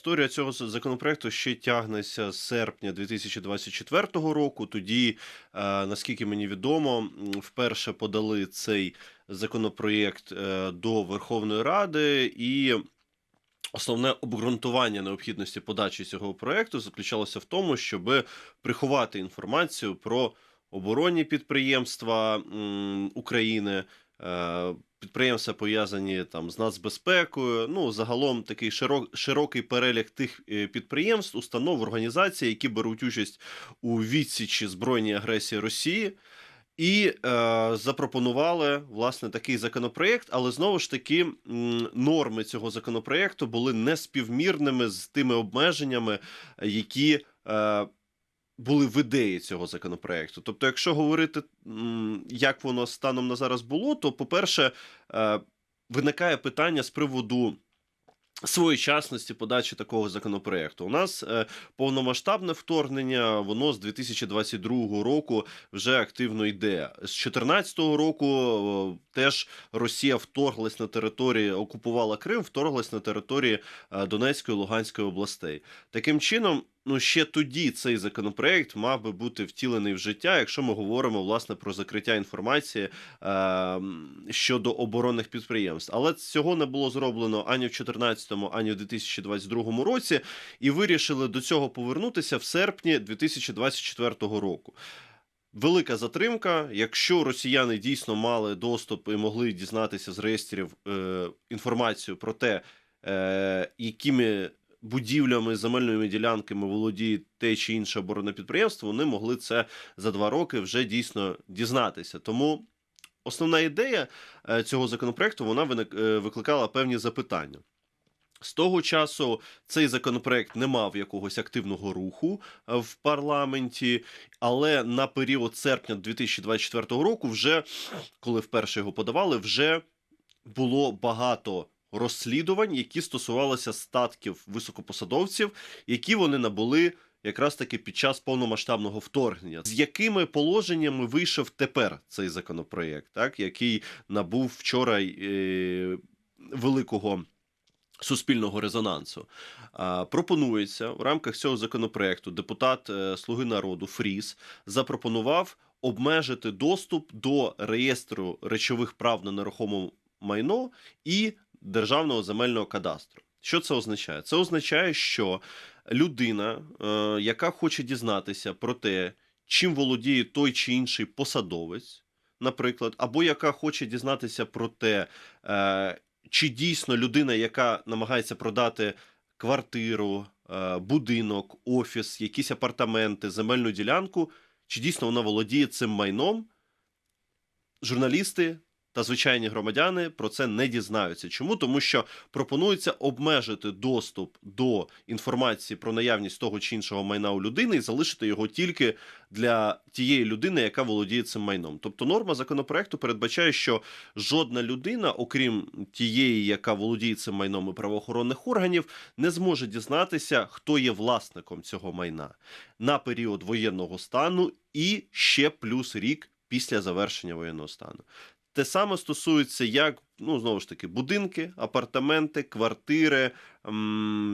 Історія цього законопроекту ще тягнеться з серпня 2024 року. Тоді, е, наскільки мені відомо, вперше подали цей законопроєкт е, до Верховної Ради і. Основне обґрунтування необхідності подачі цього проекту заключалося в тому, щоб приховати інформацію про оборонні підприємства України, підприємства пов'язані там з нацбезпекою. Ну, загалом такий широк, широкий перелік тих е, підприємств, установ, організацій, які беруть участь у відсічі збройній агресії Росії. І е, запропонували власне такий законопроєкт, але знову ж таки норми цього законопроєкту були неспівмірними з тими обмеженнями, е, які е, були в ідеї цього законопроєкту. Тобто, якщо говорити, як воно станом на зараз було, то, по-перше, е, виникає питання з приводу. Своєчасності подачі такого законопроекту. У нас е, повномасштабне вторгнення, воно з 2022 року вже активно йде. З 2014 року теж Росія вторглась на території, окупувала Крим, вторглась на території е, Донецької і Луганської областей. Таким чином, ну ще тоді цей законопроект мав би бути втілений в життя, якщо ми говоримо власне про закриття інформації е, щодо оборонних підприємств. Але цього не було зроблено ані в 2014, ані в 2022 році, і вирішили до цього повернутися в серпні 2024 року. Велика затримка. Якщо росіяни дійсно мали доступ і могли дізнатися з реєстрів е, інформацію про те, е, якими будівлями, земельними ділянками володіє те чи інше оборонне підприємство, вони могли це за два роки вже дійсно дізнатися. Тому основна ідея е, цього законопроекту вона е, викликала певні запитання. З того часу цей законопроект не мав якогось активного руху е, в парламенті, але на період серпня 2024 року, вже коли вперше його подавали, вже було багато розслідувань, які стосувалися статків високопосадовців, які вони набули якраз таки під час повномасштабного вторгнення. З якими положеннями вийшов тепер цей законопроєкт, так який набув вчора е, великого. Суспільного резонансу пропонується в рамках цього законопроекту депутат е, Слуги народу Фріс запропонував обмежити доступ до реєстру речових прав на нерухоме майно і державного земельного кадастру. Що це означає? Це означає, що людина, е, яка хоче дізнатися про те, чим володіє той чи інший посадовець, наприклад, або яка хоче дізнатися про те, е, чи дійсно людина, яка намагається продати квартиру, е, будинок, офіс, якісь апартаменти, земельну ділянку, чи дійсно вона володіє цим майном, журналісти та звичайні громадяни про це не дізнаються. Чому? Тому що пропонується обмежити доступ до інформації про наявність того чи іншого майна у людини і залишити його тільки для тієї людини, яка володіє цим майном. Тобто норма законопроекту передбачає, що жодна людина, окрім тієї, яка володіє цим майном і правоохоронних органів, не зможе дізнатися, хто є власником цього майна на період воєнного стану і ще плюс рік після завершення воєнного стану. Те саме стосується як ну знову ж таки будинки, апартаменти, квартири,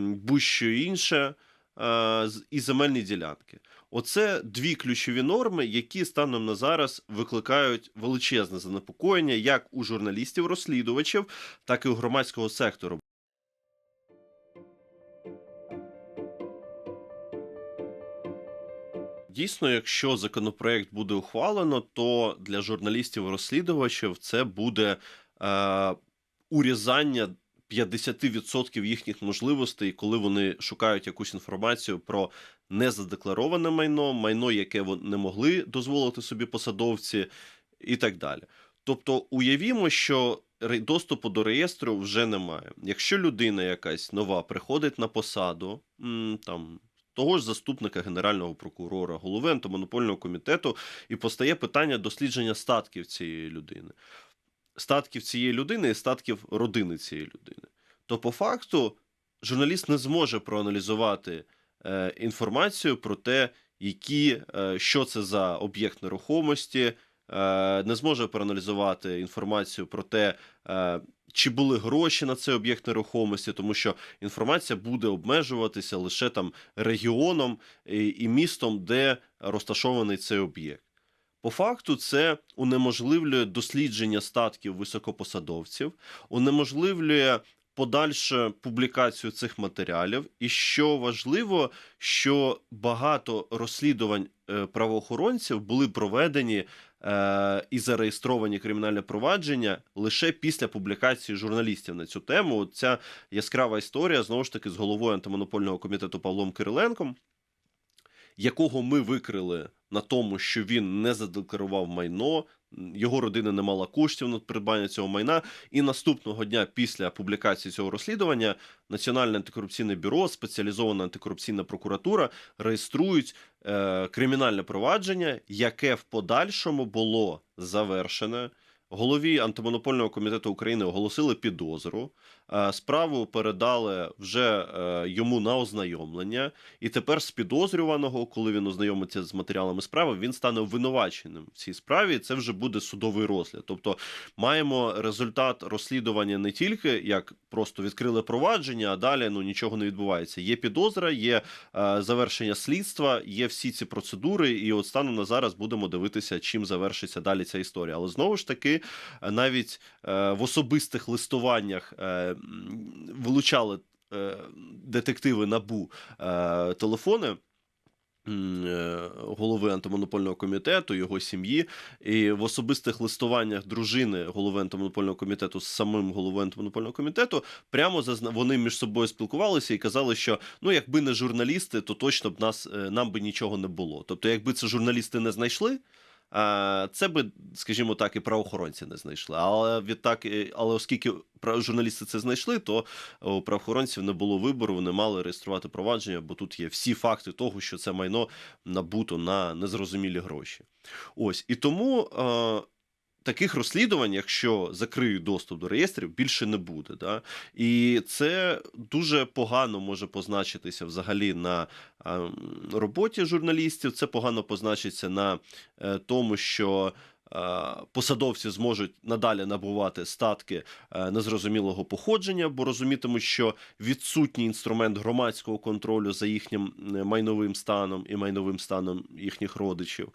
будь-що інше е, і земельні ділянки. Оце дві ключові норми, які станом на зараз викликають величезне занепокоєння як у журналістів-розслідувачів, так і у громадського сектору. Дійсно, якщо законопроект буде ухвалено, то для журналістів-розслідувачів це буде е, урізання 50% їхніх можливостей, коли вони шукають якусь інформацію про незадеклароване майно, майно, яке вони не могли дозволити собі посадовці, і так далі. Тобто, уявімо, що доступу до реєстру вже немає. Якщо людина якась нова приходить на посаду, там того ж заступника генерального прокурора, голови антимонопольного комітету, і постає питання дослідження статків цієї людини, статків цієї людини і статків родини цієї людини. То по факту журналіст не зможе проаналізувати е, інформацію про те, які, е, що це за об'єкт нерухомості, е, не зможе проаналізувати інформацію про те, е, чи були гроші на цей об'єкт нерухомості, тому що інформація буде обмежуватися лише там регіоном і, і містом, де розташований цей об'єкт. По факту, це унеможливлює дослідження статків високопосадовців, унеможливлює подальшу публікацію цих матеріалів. І що важливо, що багато розслідувань е, правоохоронців були проведені е, і зареєстровані кримінальне провадження лише після публікації журналістів на цю тему. От Ця яскрава історія знову ж таки з головою антимонопольного комітету Павлом Кириленком, якого ми викрили на тому, що він не задекларував майно. Його родина не мала коштів на придбання цього майна, і наступного дня після публікації цього розслідування Національне антикорупційне бюро, спеціалізована антикорупційна прокуратура реєструють е, кримінальне провадження, яке в подальшому було завершене. Голові антимонопольного комітету України оголосили підозру. е, Справу передали вже е, йому на ознайомлення, і тепер з підозрюваного, коли він ознайомиться з матеріалами справи, він стане обвинуваченим в цій справі. і Це вже буде судовий розгляд. Тобто маємо результат розслідування не тільки як просто відкрили провадження, а далі ну нічого не відбувається. Є підозра, є е, завершення слідства, є всі ці процедури, і от станом на зараз будемо дивитися, чим завершиться далі ця історія. Але знову ж таки, е, навіть е, в особистих листуваннях е, вилучали детективи набу телефони. Голови антимонопольного комітету, його сім'ї, і в особистих листуваннях дружини голови антимонопольного комітету з самим головою антимонопольного комітету прямо зазна... вони між собою спілкувалися і казали, що ну якби не журналісти, то точно б нас нам би нічого не було. Тобто, якби це журналісти не знайшли. А, Це би, скажімо так, і правоохоронці не знайшли. Але відтак, е, але оскільки журналісти це знайшли, то у правоохоронців не було вибору, вони мали реєструвати провадження, бо тут є всі факти того, що це майно набуто на незрозумілі гроші. Ось і тому е, таких розслідувань, якщо закриють доступ до реєстрів, більше не буде. Да? І це дуже погано може позначитися взагалі на роботі журналістів. Це погано позначиться на е, тому, що. Посадовці зможуть надалі набувати статки е, незрозумілого походження, бо розумітимуть, що відсутній інструмент громадського контролю за їхнім майновим станом і майновим станом їхніх родичів.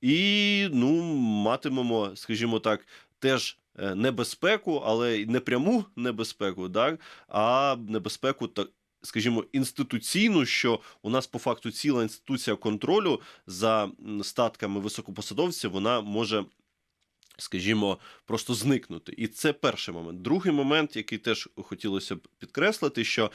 І ну, матимемо, скажімо так, теж е, небезпеку, але не пряму небезпеку, так, а небезпеку так. Скажімо, інституційну, що у нас по факту ціла інституція контролю за статками високопосадовців, вона може, скажімо, просто зникнути. І це перший момент. Другий момент, який теж хотілося б підкреслити, що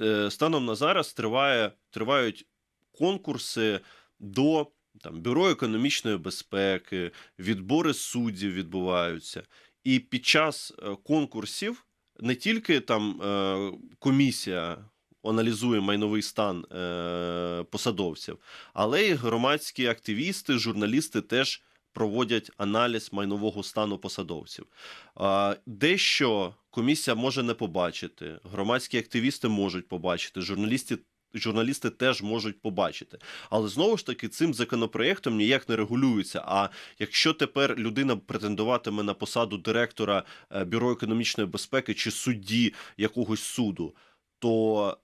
е, станом на зараз триває, тривають конкурси до там бюро економічної безпеки, відбори суддів відбуваються. І під час е, конкурсів не тільки там е, комісія аналізує майновий стан е, посадовців, але й громадські активісти, журналісти теж проводять аналіз майнового стану посадовців. Дещо комісія може не побачити, громадські активісти можуть побачити, журналісти. Журналісти теж можуть побачити, але знову ж таки цим законопроєктом ніяк не регулюється. А якщо тепер людина претендуватиме на посаду директора е, бюро економічної безпеки чи судді якогось суду, то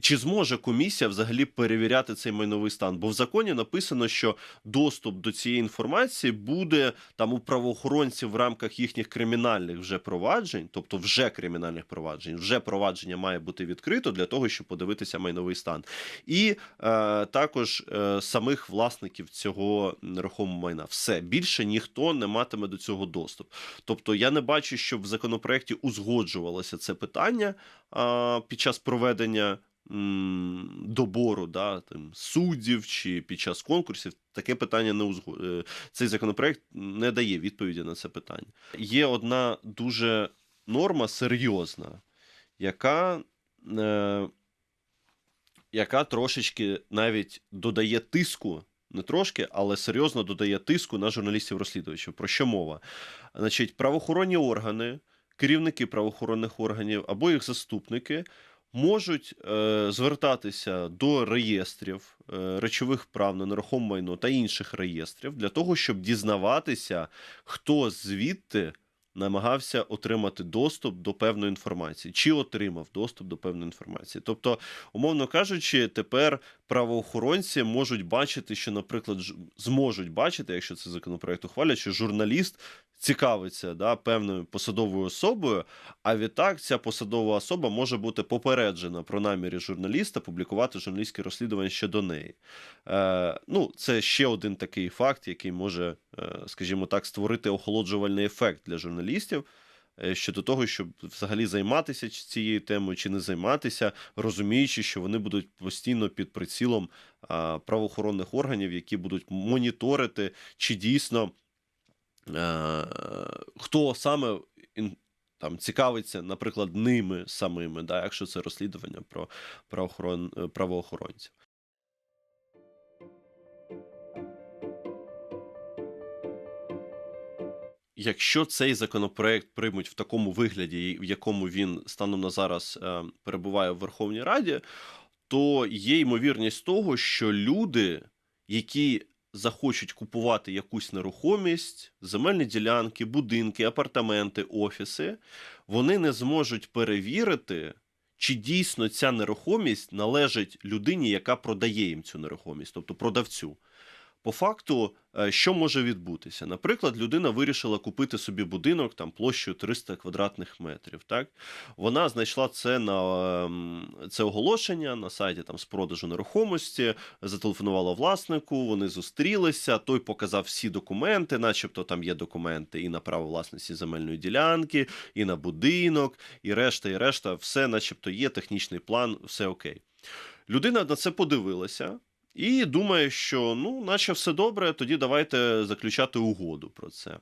чи зможе комісія взагалі перевіряти цей майновий стан? Бо в законі написано, що доступ до цієї інформації буде там у правоохоронців в рамках їхніх кримінальних вже проваджень, тобто вже кримінальних проваджень, вже провадження має бути відкрито для того, щоб подивитися майновий стан, і е, також е, самих власників цього нерухомого майна. Все більше ніхто не матиме до цього доступ. Тобто я не бачу, щоб в законопроекті узгоджувалося це питання а, під час проведення добору да, там, суддів чи під час конкурсів. Таке питання не узго... е, Цей законопроект не дає відповіді на це питання. Є одна дуже норма серйозна, яка, е, яка трошечки навіть додає тиску. Не трошки, але серйозно додає тиску на журналістів-розслідувачів. Про що мова? Значить, правоохоронні органи, керівники правоохоронних органів або їх заступники можуть е, звертатися до реєстрів е, речових прав на нерухоме майно та інших реєстрів для того, щоб дізнаватися, хто звідти намагався отримати доступ до певної інформації, чи отримав доступ до певної інформації. Тобто, умовно кажучи, тепер правоохоронці можуть бачити, що, наприклад, зможуть бачити, якщо це законопроект ухвалять, що журналіст цікавиться да, певною посадовою особою, а відтак ця посадова особа може бути попереджена про наміри журналіста публікувати журналістське розслідування щодо неї. Е, ну, це ще один такий факт, який може, е, скажімо так, створити охолоджувальний ефект для журналістів. Е, Щодо того, щоб взагалі займатися цією темою чи не займатися, розуміючи, що вони будуть постійно під прицілом правоохоронних органів, які будуть моніторити, чи дійсно е, хто саме там цікавиться, наприклад, ними самими, да, якщо це розслідування про правоохорон, правоохоронців. Якщо цей законопроект приймуть в такому вигляді, в якому він станом на зараз е, перебуває в Верховній Раді, то є ймовірність того, що люди, які захочуть купувати якусь нерухомість, земельні ділянки, будинки, апартаменти, офіси, вони не зможуть перевірити, чи дійсно ця нерухомість належить людині, яка продає їм цю нерухомість, тобто продавцю. По факту, е, що може відбутися? Наприклад, людина вирішила купити собі будинок там площею 300 квадратних метрів. Так вона знайшла це на ем, це оголошення на сайті там з продажу нерухомості, зателефонувала власнику. Вони зустрілися. Той показав всі документи, начебто там є документи і на право власності земельної ділянки, і на будинок, і решта, і решта, все, начебто, є технічний план, все окей. Людина на це подивилася. І думає, що ну, наче все добре, тоді давайте заключати угоду про це.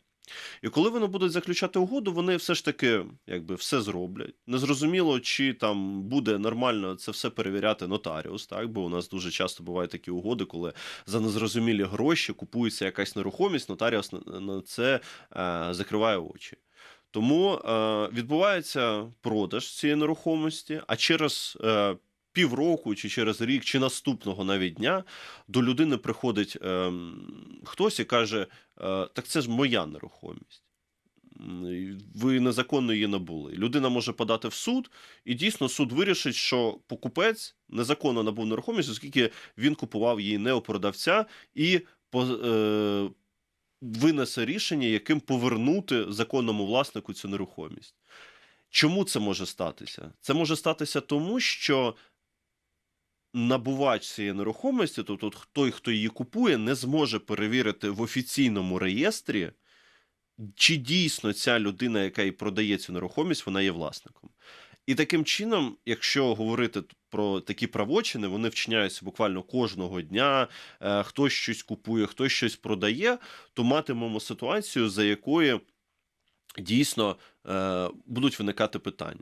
І коли вони будуть заключати угоду, вони все ж таки якби все зроблять. Незрозуміло, чи там буде нормально це все перевіряти нотаріус, так? Бо у нас дуже часто бувають такі угоди, коли за незрозумілі гроші купується якась нерухомість, нотаріус на- це е, закриває очі. Тому е, відбувається продаж цієї нерухомості, а через е, півроку, чи через рік, чи наступного навіть дня до людини приходить е, хтось і каже: е, так це ж моя нерухомість. Ви незаконно її набули. Людина може подати в суд, і дійсно суд вирішить, що покупець незаконно набув нерухомість, оскільки він купував її не у продавця і по, е, винесе рішення, яким повернути законному власнику цю нерухомість. Чому це може статися? Це може статися тому, що набувач цієї нерухомості, тобто той, хто її купує, не зможе перевірити в офіційному реєстрі, чи дійсно ця людина, яка і продає цю нерухомість, вона є власником. І таким чином, якщо говорити про такі правочини, вони вчиняються буквально кожного дня. е, Хтось щось купує, хтось щось продає, то матимемо ситуацію, за якою дійсно е, будуть виникати питання.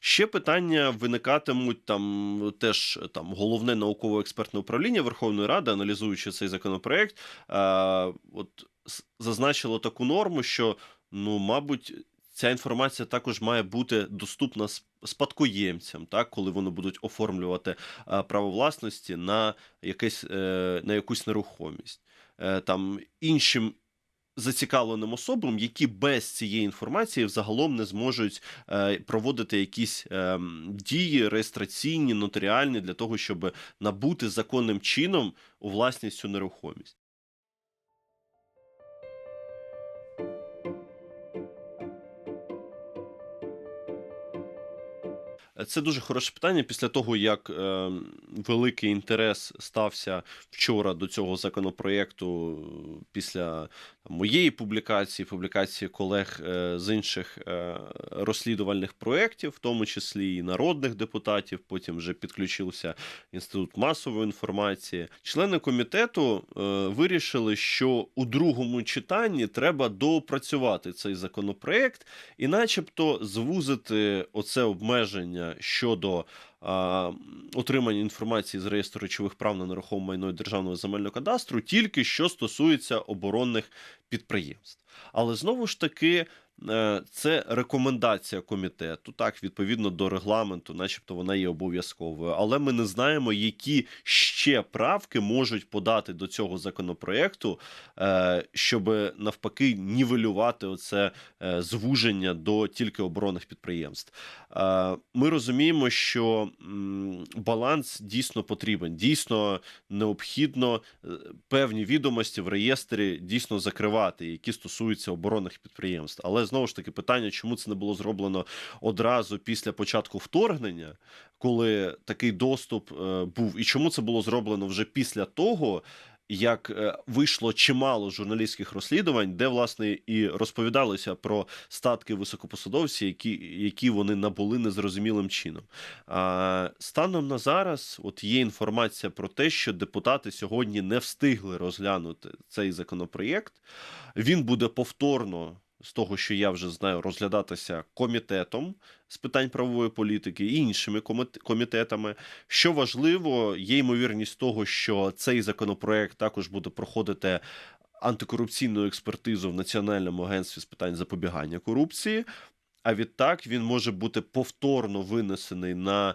Ще питання виникатимуть там теж там головне науково-експертне управління Верховної Ради, аналізуючи цей законопроект, е, от зазначило таку норму, що ну, мабуть, ця інформація також має бути доступна спадкоємцям, так, коли вони будуть оформлювати право власності на якесь е, на якусь нерухомість. Е, там іншим зацікавленим особам, які без цієї інформації взагалом не зможуть е, проводити якісь е, дії реєстраційні, нотаріальні для того, щоб набути законним чином у власність цю нерухомість. Це дуже хороше питання. Після того, як е, великий інтерес стався вчора до цього законопроєкту, е, після моєї публікації, публікації колег е, з інших е, розслідувальних проєктів, в тому числі і народних депутатів, потім вже підключився інститут масової інформації. Члени комітету е, вирішили, що у другому читанні треба доопрацювати цей законопроєкт і, начебто, звузити оце обмеження щодо а, отримання інформації з реєстру речових прав на нерухоме майно державного земельного кадастру тільки що стосується оборонних підприємств. Але знову ж таки. е, це рекомендація комітету, так, відповідно до регламенту, начебто вона є обов'язковою. Але ми не знаємо, які ще правки можуть подати до цього законопроекту, е, щоб навпаки нівелювати оце е, звуження до тільки оборонних підприємств. Ми розуміємо, що баланс дійсно потрібен, дійсно необхідно певні відомості в реєстрі дійсно закривати, які стосуються оборонних підприємств. Але знову ж таки питання, чому це не було зроблено одразу після початку вторгнення, коли такий доступ е, був, і чому це було зроблено вже після того. Як е, вийшло чимало журналістських розслідувань, де власне і розповідалося про статки високопосадовців, які, які вони набули незрозумілим чином. А станом на зараз, от є інформація про те, що депутати сьогодні не встигли розглянути цей законопроєкт. Він буде повторно. З того, що я вже знаю, розглядатися комітетом з питань правової політики і іншими коміт- комітетами. Що важливо, є ймовірність того, що цей законопроект також буде проходити антикорупційну експертизу в Національному агентстві з питань запобігання корупції. А відтак він може бути повторно винесений на е,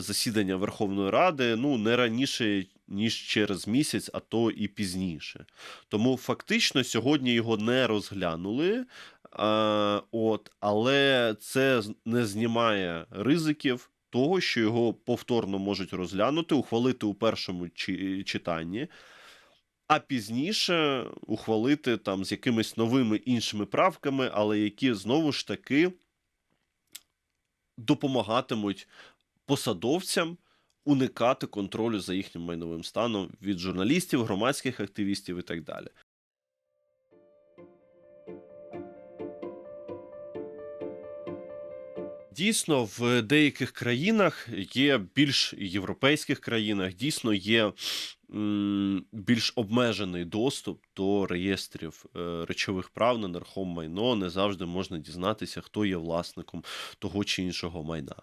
засідання Верховної Ради ну не раніше ніж через місяць, а то і пізніше. Тому фактично сьогодні його не розглянули. А, от, але це не знімає ризиків того, що його повторно можуть розглянути, ухвалити у першому чи- читанні, а пізніше ухвалити там з якимись новими іншими правками, але які знову ж таки допомагатимуть посадовцям уникати контролю за їхнім майновим станом від журналістів, громадських активістів і так далі. Дійсно, в деяких країнах є більш європейських країнах, дійсно є більш обмежений доступ до реєстрів е, речових прав на нерухоме майно. Не завжди можна дізнатися, хто є власником того чи іншого майна.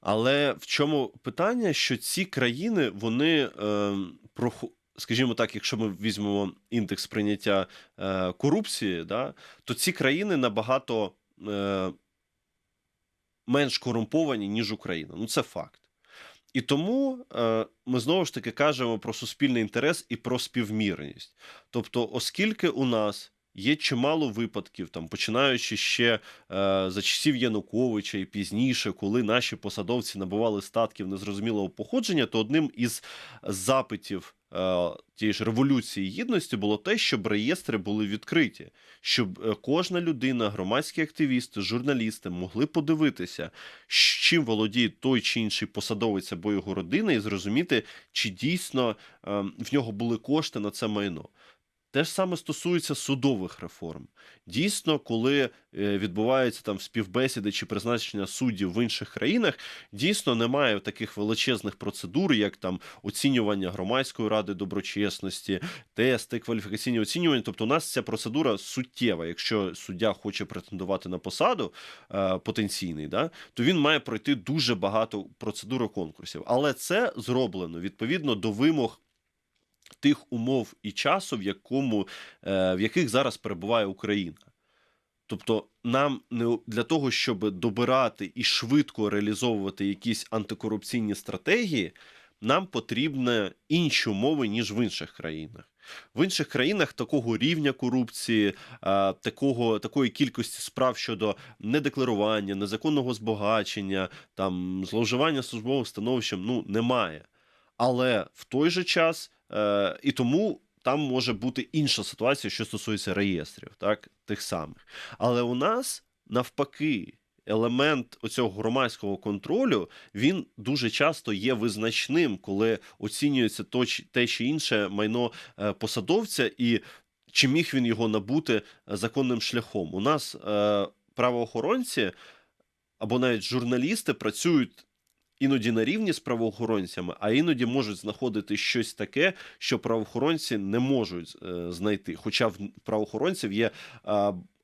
Але в чому питання, що ці країни, вони е, проху- скажімо так, якщо ми візьмемо індекс прийняття е, корупції, да, то ці країни набагато менш корумповані, ніж Україна. Ну, це факт. І тому е, ми знову ж таки кажемо про суспільний інтерес і про співмірність. Тобто, оскільки у нас є чимало випадків, там починаючи ще е, за часів Януковича і пізніше, коли наші посадовці набували статків незрозумілого походження, то одним із запитів е, тієї ж революції гідності було те, щоб реєстри були відкриті, щоб е, кожна людина, громадські активісти, журналісти могли подивитися, чим володіє той чи інший посадовець або його родина, і зрозуміти, чи дійсно е, в нього були кошти на це майно. Те ж саме стосується судових реформ. Дійсно, коли е, відбуваються там співбесіди чи призначення суддів в інших країнах, дійсно немає таких величезних процедур, як там оцінювання громадської ради доброчесності, тести, кваліфікаційні оцінювання. Тобто, у нас ця процедура суттєва. Якщо суддя хоче претендувати на посаду е, потенційний, да, то він має пройти дуже багато процедур конкурсів. Але це зроблено відповідно до вимог тих умов і часу, в якому е, в яких зараз перебуває Україна. Тобто, нам не для того, щоб добирати і швидко реалізовувати якісь антикорупційні стратегії, нам потрібні інші умови, ніж в інших країнах. В інших країнах такого рівня корупції, е, такого, такої кількості справ щодо недекларування, незаконного збагачення, там зловживання службовим становищем ну немає. Але в той же час е, і тому там може бути інша ситуація, що стосується реєстрів, так тих самих. Але у нас навпаки. Елемент оцього громадського контролю він дуже часто є визначним, коли оцінюється то, те чи інше майно е, посадовця, і чи міг він його набути е, законним шляхом. У нас е, правоохоронці або навіть журналісти працюють іноді на рівні з правоохоронцями, а іноді можуть знаходити щось таке, що правоохоронці не можуть е, знайти. Хоча в правоохоронців є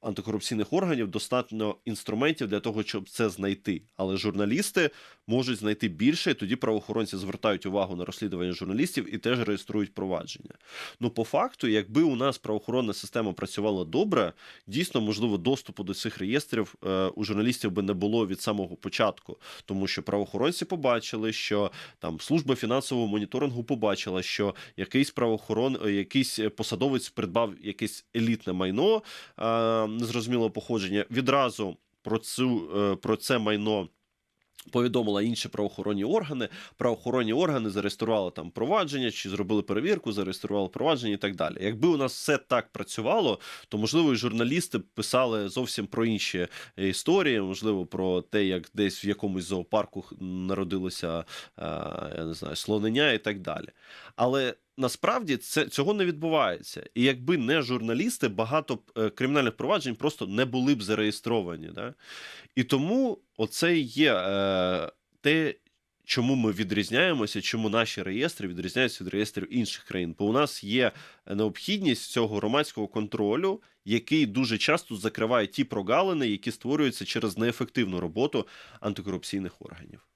антикорупційних органів достатньо інструментів для того, щоб це знайти. Але журналісти можуть знайти більше, і тоді правоохоронці звертають увагу на розслідування журналістів і теж реєструють провадження. Ну, по факту, якби у нас правоохоронна система працювала добре, дійсно, можливо, доступу до цих реєстрів е, у журналістів би не було від самого початку, тому що правоохоронці побачили, що там служба фінансового моніторингу побачила, що якийсь правоохорон, е, якийсь посадовець придбав якесь елітне майно е, незрозумілого походження. Відразу про цю е, про це майно. Повідомила інші правоохоронні органи. Правоохоронні органи зареєстрували там провадження, чи зробили перевірку, зареєстрували провадження і так далі. Якби у нас все так працювало, то можливо і журналісти писали зовсім про інші історії, можливо, про те, як десь в якомусь зоопарку народилося е, я не знаю, слонення і так далі. Але насправді це цього не відбувається. І якби не журналісти, багато е, кримінальних проваджень просто не були б зареєстровані. Да? І тому оце є е, те, чому ми відрізняємося, чому наші реєстри відрізняються від реєстрів інших країн. Бо у нас є необхідність цього громадського контролю, який дуже часто закриває ті прогалини, які створюються через неефективну роботу антикорупційних органів.